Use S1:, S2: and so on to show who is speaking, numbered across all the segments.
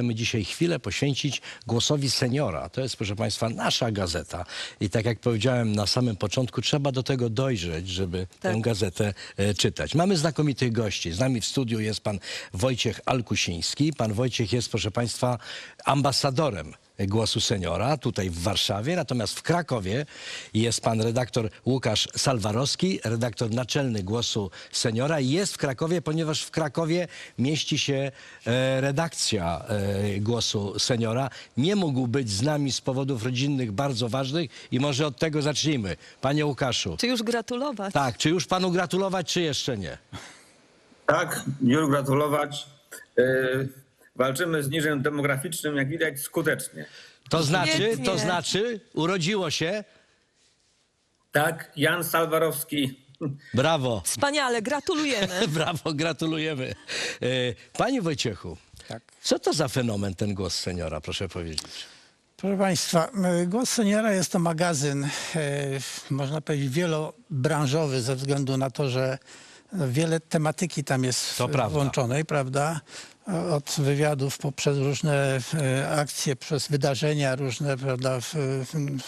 S1: Chcemy dzisiaj chwilę poświęcić głosowi seniora. To jest, proszę Państwa, nasza gazeta. I tak jak powiedziałem na samym początku, trzeba do tego dojrzeć, żeby tę
S2: Tak.
S1: gazetę e, czytać. Mamy znakomitych gości. Z nami w studiu jest pan Wojciech Alkusiński. Pan Wojciech jest, proszę Państwa, ambasadorem Głosu Seniora tutaj w Warszawie, natomiast w Krakowie jest pan redaktor Łukasz Salwarowski, redaktor naczelny Głosu Seniora. I Jest w Krakowie, ponieważ w Krakowie mieści się e, redakcja e, Głosu Seniora. Nie mógł być z nami z powodów rodzinnych bardzo ważnych i może od tego zacznijmy. Panie Łukaszu,
S2: Czy już gratulować?
S1: tak, czy już panu gratulować, czy jeszcze nie?
S3: Tak, już gratulować. Walczymy z niżem demograficznym, jak widać, skutecznie.
S1: To znaczy,
S2: Świetnie.
S1: to znaczy, urodziło się,
S3: Tak, Jan Salwarowski.
S1: brawo.
S2: Wspaniale, gratulujemy.
S1: Brawo, gratulujemy. E, Panie Wojciechu,
S4: Tak.
S1: co to za fenomen ten głos seniora, proszę powiedzieć?
S4: Proszę Państwa, Głos Seniora jest to magazyn, e, można powiedzieć, wielobranżowy ze względu na to, że wiele tematyki tam jest włączonej, prawda? Od wywiadów poprzez różne e, akcje, przez wydarzenia różne, prawda?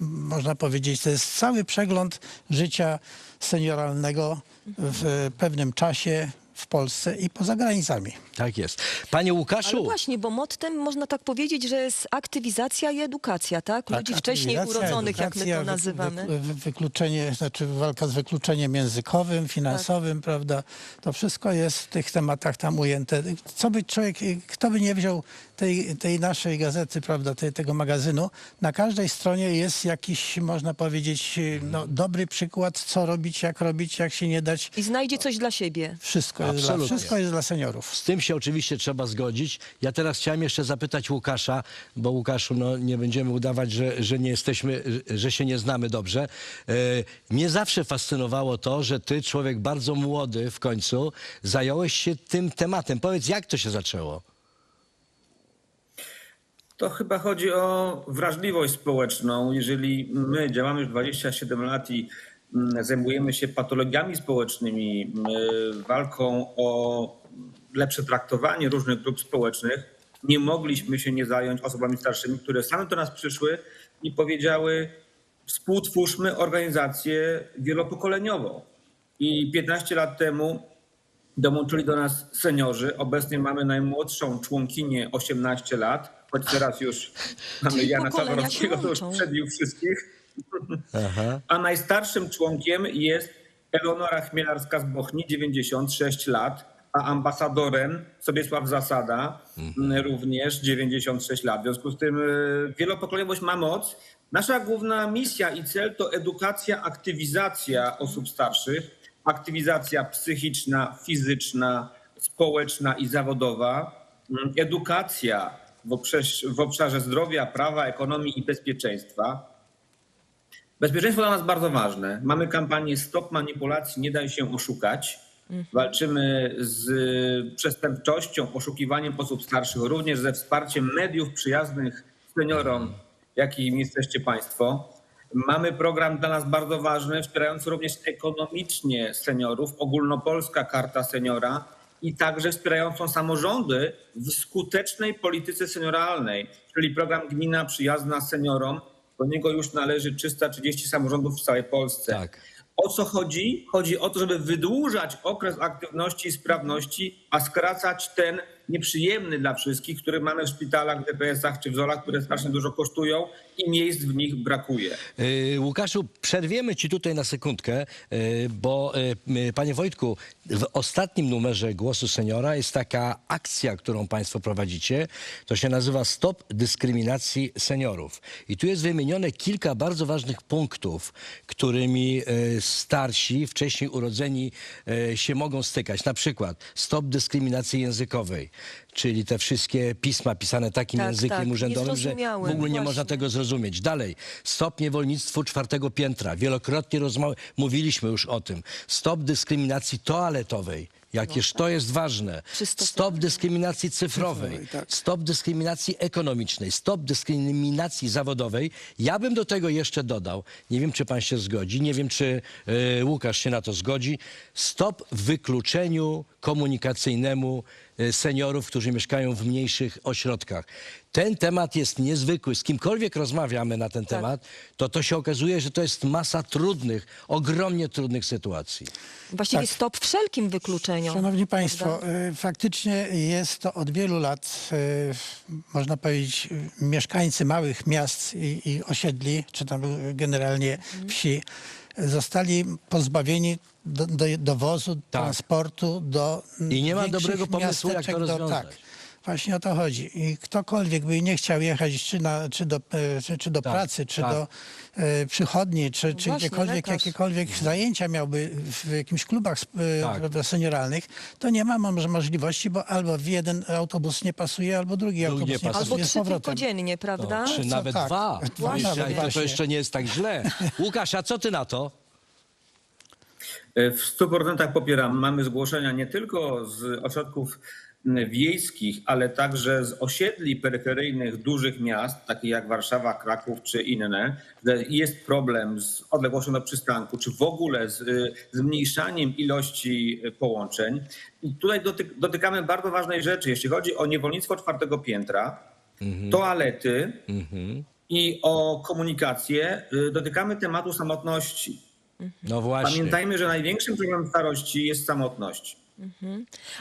S4: Można powiedzieć, to jest cały przegląd życia senioralnego w pewnym czasie w Polsce i poza granicami.
S1: Tak jest. Panie
S2: Ale
S1: Łukaszu,
S2: właśnie, bo mottem można tak powiedzieć, że jest aktywizacja i edukacja, tak? Ludzi wcześniej
S4: aktywizacja,
S2: urodzonych, jak my to nazywamy.
S4: Wy, wy, wykluczenie, znaczy walka z wykluczeniem językowym,
S2: Tak.
S4: finansowym, prawda? To wszystko jest w tych tematach tam ujęte. Co by człowiek, kto by nie wziął tej, tej naszej gazety, prawda, tej, tego magazynu, na każdej stronie jest jakiś, można powiedzieć, no, dobry przykład, co robić, jak robić, jak się nie dać.
S2: I znajdzie coś dla siebie.
S4: Wszystko,
S1: Absolutnie.
S4: wszystko jest dla seniorów.
S1: z tym się oczywiście trzeba zgodzić. Ja teraz chciałem jeszcze zapytać Łukasza, bo Łukaszu, no nie będziemy udawać, że, że nie jesteśmy, że się nie znamy dobrze. E, mnie zawsze fascynowało to, że ty, człowiek bardzo młody w końcu, zająłeś się tym tematem. Powiedz, jak to się zaczęło?
S3: To chyba chodzi o wrażliwość społeczną. Jeżeli my działamy już 27 lat i zajmujemy się patologiami społecznymi, mm, walką o lepsze traktowanie różnych grup społecznych, nie mogliśmy się nie zająć osobami starszymi, które same do nas przyszły i powiedziały: współtwórzmy organizację wielopokoleniową. I 15 lat temu dołączyli do nas seniorzy. Obecnie mamy najmłodszą członkinię 18 lat, choć teraz już mamy
S2: Czyli
S3: Jana Sawarowskiego, to już przebił wszystkich.
S1: Aha.
S3: A najstarszym członkiem jest Eleonora Chmielarska z Bochni, 96 lat, a ambasadorem Sobiesław Zasada, m, również 96 lat. W związku z tym y, wielopokoleniowość ma moc. Nasza główna misja i cel to edukacja, aktywizacja osób starszych, aktywizacja psychiczna, fizyczna, społeczna i zawodowa, m, edukacja w obszarze, w obszarze zdrowia, prawa, ekonomii i bezpieczeństwa. Bezpieczeństwo dla nas bardzo ważne. Mamy kampanię Stop Manipulacji, nie daj się oszukać. Walczymy z przestępczością, oszukiwaniem osób starszych, również ze wsparciem mediów przyjaznych seniorom, jakim jesteście Państwo. Mamy program dla nas bardzo ważny, wspierający również ekonomicznie seniorów, ogólnopolska karta seniora i także wspierającą samorządy w skutecznej polityce senioralnej, czyli program Gmina Przyjazna Seniorom. Do niego już należy 330 samorządów w całej Polsce.
S1: Tak.
S3: O co chodzi? Chodzi o to, żeby wydłużać okres aktywności i sprawności, a skracać ten nieprzyjemny dla wszystkich, który mamy w szpitalach, DPS-ach czy w ZOL-ach, które strasznie dużo kosztują i miejsc w nich brakuje.
S1: Yy, Łukaszu, przerwiemy ci tutaj na sekundkę, yy, bo yy, panie Wojtku, w ostatnim numerze Głosu Seniora jest taka akcja, którą państwo prowadzicie. To się nazywa Stop Dyskryminacji Seniorów. I tu jest wymienione kilka bardzo ważnych punktów, którymi starsi, wcześniej urodzeni się mogą stykać. Na przykład stop dyskryminacji językowej, czyli te wszystkie pisma pisane takim
S2: Tak,
S1: językiem
S2: tak,
S1: urzędowym, że w ogóle nie można tego zrozumieć. Dalej, stop niewolnictwu czwartego piętra. Wielokrotnie mówiliśmy już o tym. Stop dyskryminacji toaletowej. Jakież to jest ważne. Stop dyskryminacji cyfrowej.
S4: Cyfrowej, tak.
S1: Stop dyskryminacji ekonomicznej. Stop dyskryminacji zawodowej. Ja bym do tego jeszcze dodał, nie wiem czy pan się zgodzi, nie wiem czy e, Łukasz się na to zgodzi, stop wykluczeniu komunikacyjnemu seniorów, którzy mieszkają w mniejszych ośrodkach. Ten temat jest niezwykły. Z kimkolwiek rozmawiamy na ten
S2: Tak.
S1: temat, to to się okazuje, że to jest masa trudnych, ogromnie trudnych sytuacji.
S2: Właściwie
S4: Tak.
S2: stop wszelkim wykluczeniom.
S4: Szanowni Państwo,
S2: prawda?
S4: y, faktycznie jest to od wielu lat, y, można powiedzieć, y, mieszkańcy małych miast i, i osiedli, czy tam y, generalnie wsi, y, zostali pozbawieni do, do, dowozu, transportu do
S1: I nie ma
S4: większych
S1: dobrego pomysłu, jak to
S4: miasteczek, do-
S1: rozwiązać.
S4: Tak. Właśnie o to chodzi. I ktokolwiek by nie chciał jechać czy, na, czy do, e, czy, czy do
S1: Tak,
S4: pracy, czy
S1: tak.
S4: do e, przychodni, czy, czy
S2: właśnie,
S4: gdziekolwiek,
S2: lekarz.
S4: jakiekolwiek zajęcia miałby w jakimś klubach e,
S1: Tak.
S4: prawda, senioralnych, to nie ma może możliwości, bo albo w jeden autobus nie pasuje, albo drugi,
S1: Drugi
S4: autobus
S1: nie pasuje.
S2: Albo trzy tylko dziennie, prawda?
S1: Czy
S4: co
S1: nawet
S4: tak.
S1: dwa.
S4: Dwa
S1: To
S4: właśnie.
S1: jeszcze nie jest tak źle. Łukasz, a co ty na to?
S3: E, W 100% popieram. Mamy zgłoszenia nie tylko z ośrodków wiejskich, ale także z osiedli peryferyjnych dużych miast, takich jak Warszawa, Kraków czy inne, że jest problem z odległością do przystanku, czy w ogóle z y, zmniejszaniem ilości y, połączeń. I tutaj dotyk, dotykamy bardzo ważnej rzeczy, jeśli chodzi o niewolnictwo czwartego piętra, toalety i o komunikację, dotykamy tematu samotności.
S1: No właśnie.
S3: Pamiętajmy, że największym problemem starości jest samotność.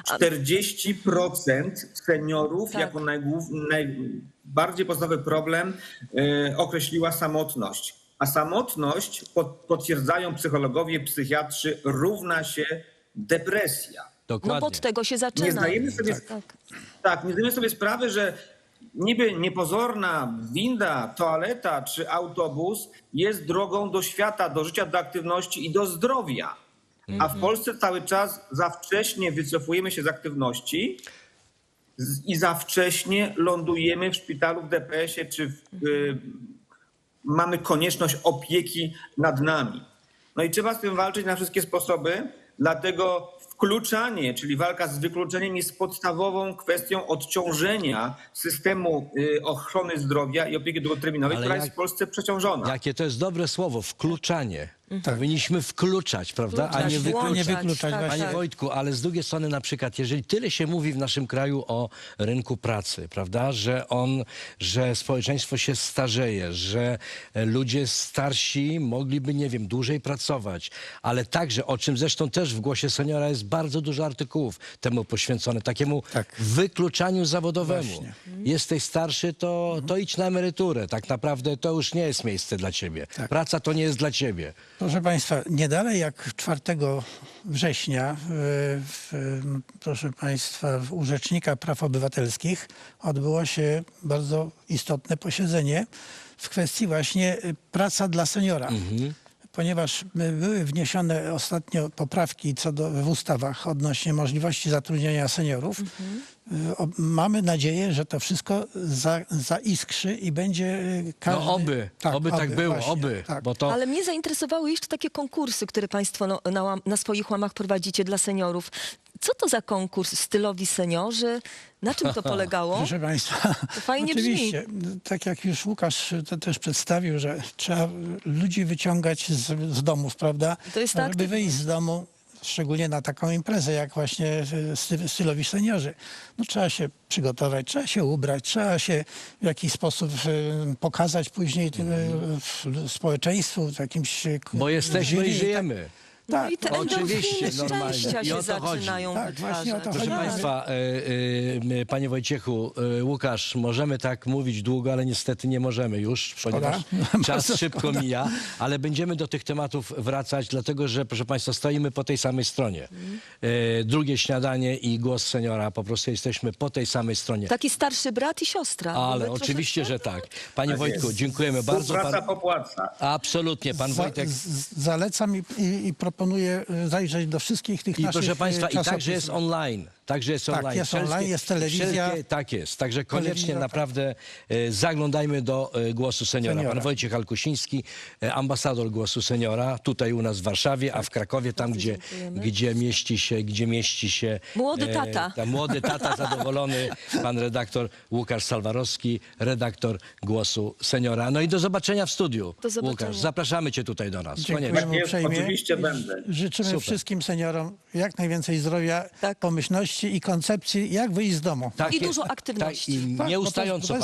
S3: 40% seniorów
S2: Tak.
S3: jako najgłów- najbardziej podstawowy problem e, określiła samotność. A samotność, pod, potwierdzają psychologowie, psychiatrzy, równa się depresja.
S1: Dokładnie.
S2: No od tego się zaczyna.
S3: Nie zdajemy sobie,
S2: Tak.
S3: tak, nie zdajemy sobie sprawy, że niby niepozorna winda, toaleta czy autobus jest drogą do świata, do życia, do aktywności i do zdrowia. A w Polsce cały czas za wcześnie wycofujemy się z aktywności i za wcześnie lądujemy w szpitalu, w DPS-ie czy w, y, mamy konieczność opieki nad nami. No i trzeba z tym walczyć na wszystkie sposoby, dlatego wkluczanie, czyli walka z wykluczeniem jest podstawową kwestią odciążenia systemu y, ochrony zdrowia i opieki długoterminowej,
S1: Ale
S3: która
S1: jak-
S3: jest w Polsce przeciążona.
S1: Jakie to jest dobre słowo, wkluczanie. Powinniśmy wkluczać, prawda? A nie wykluczać.
S4: nie wykluczać,
S2: tak.
S1: Panie
S2: tak.
S1: Wojtku, ale z drugiej strony na przykład, jeżeli tyle się mówi w naszym kraju o rynku pracy, prawda, że on, że społeczeństwo się starzeje, że e, ludzie starsi mogliby, nie wiem, dłużej pracować, ale także, o czym zresztą też w Głosie Seniora jest bardzo dużo artykułów temu poświęcone, takiemu
S4: Tak.
S1: wykluczaniu zawodowemu.
S4: Właśnie.
S1: Jesteś starszy, to, to idź na emeryturę. Tak naprawdę to już nie jest miejsce dla ciebie.
S4: Tak.
S1: Praca to nie jest dla ciebie.
S4: Proszę Państwa, nie dalej jak 4 września, w, w, proszę Państwa, u Rzecznika Praw Obywatelskich odbyło się bardzo istotne posiedzenie w kwestii właśnie y, praca dla seniora. Ponieważ y, były wniesione ostatnio poprawki co do, w ustawach odnośnie możliwości zatrudniania seniorów, y, o- mamy nadzieję, że to wszystko za, zaiskrzy i będzie y, każdy...
S1: No oby, oby tak było, oby,
S4: tak.
S1: bo to...
S2: Ale mnie zainteresowały jeszcze takie konkursy, które Państwo no, na, na swoich łamach prowadzicie dla seniorów. Co to za konkurs stylowi seniorzy? Na czym to polegało?
S4: Proszę Państwa,
S2: To fajnie brzmi.
S4: oczywiście, tak jak już Łukasz to też przedstawił, że trzeba ludzi wyciągać z, z domów, prawda?
S2: To jest ta
S4: Żeby wyjść z domu, szczególnie na taką imprezę, jak właśnie e, sty, stylowi seniorzy. No, trzeba się przygotować, trzeba się ubrać, trzeba się w jakiś sposób e, pokazać później tym, e, w- społeczeństwu, w jakimś...
S1: Bo jesteśmy i
S4: tak-
S1: żyjemy.
S4: Tak,
S2: i te
S1: Oczywiście,
S2: endorfiny
S1: normalnie.
S2: szczęścia
S1: I
S2: się
S1: o to chodzi.
S2: zaczynają
S4: Tak, właśnie o to
S2: wytwarzać.
S1: Proszę
S4: chodzi.
S2: Tak.
S1: Państwa, e, e, panie Wojciechu, e, Łukasz, możemy tak mówić długo, ale niestety nie możemy już, ponieważ czas szybko mija, ale będziemy do tych tematów wracać, dlatego że, proszę Państwa, stoimy po tej samej stronie. E, drugie śniadanie i głos seniora, po prostu jesteśmy po tej samej stronie.
S2: Taki starszy brat i siostra.
S1: Ale oczywiście, że tak. Panie Wojtku, dziękujemy bardzo.
S3: Współpraca
S1: Pan,
S3: popłaca.
S1: absolutnie, pan
S4: Za,
S1: Wojtek.
S4: z, zalecam i, i, i proponuję e, zajrzeć do wszystkich tych
S1: I
S4: naszych
S1: proszę Państwa,
S4: e,
S1: i także jest online. Także jest
S4: Tak,
S1: online.
S4: jest online, jest telewizja.
S1: Wszelkie, tak jest. Także koniecznie
S4: Telewizja, tak.
S1: naprawdę e, zaglądajmy do e, Głosu Seniora.
S4: Seniora.
S1: Pan Wojciech Alkusiński, e, ambasador Głosu Seniora, tutaj u nas w Warszawie, a w Krakowie, tam gdzie,
S2: dziękujemy.
S1: gdzie mieści się, gdzie mieści się...
S2: Młody tata.
S1: ta młody tata zadowolony, pan redaktor Łukasz Salwarowski, redaktor Głosu Seniora. No i do zobaczenia w studiu.
S2: Do zobaczenia.
S1: Łukasz, zapraszamy cię tutaj do nas.
S4: Dziękujemy.
S3: Tak
S4: uprzejmie.
S3: oczywiście będę.
S4: Życzymy
S1: Super.
S4: wszystkim seniorom jak najwięcej zdrowia,
S2: Tak.
S4: pomyślności mądrości i koncepcji, jak wyjść z domu.
S1: Tak
S2: I
S1: jest.
S2: dużo
S1: Tak,
S2: aktywności.
S1: I
S4: Tak,
S1: nieustająco
S4: bo to jest-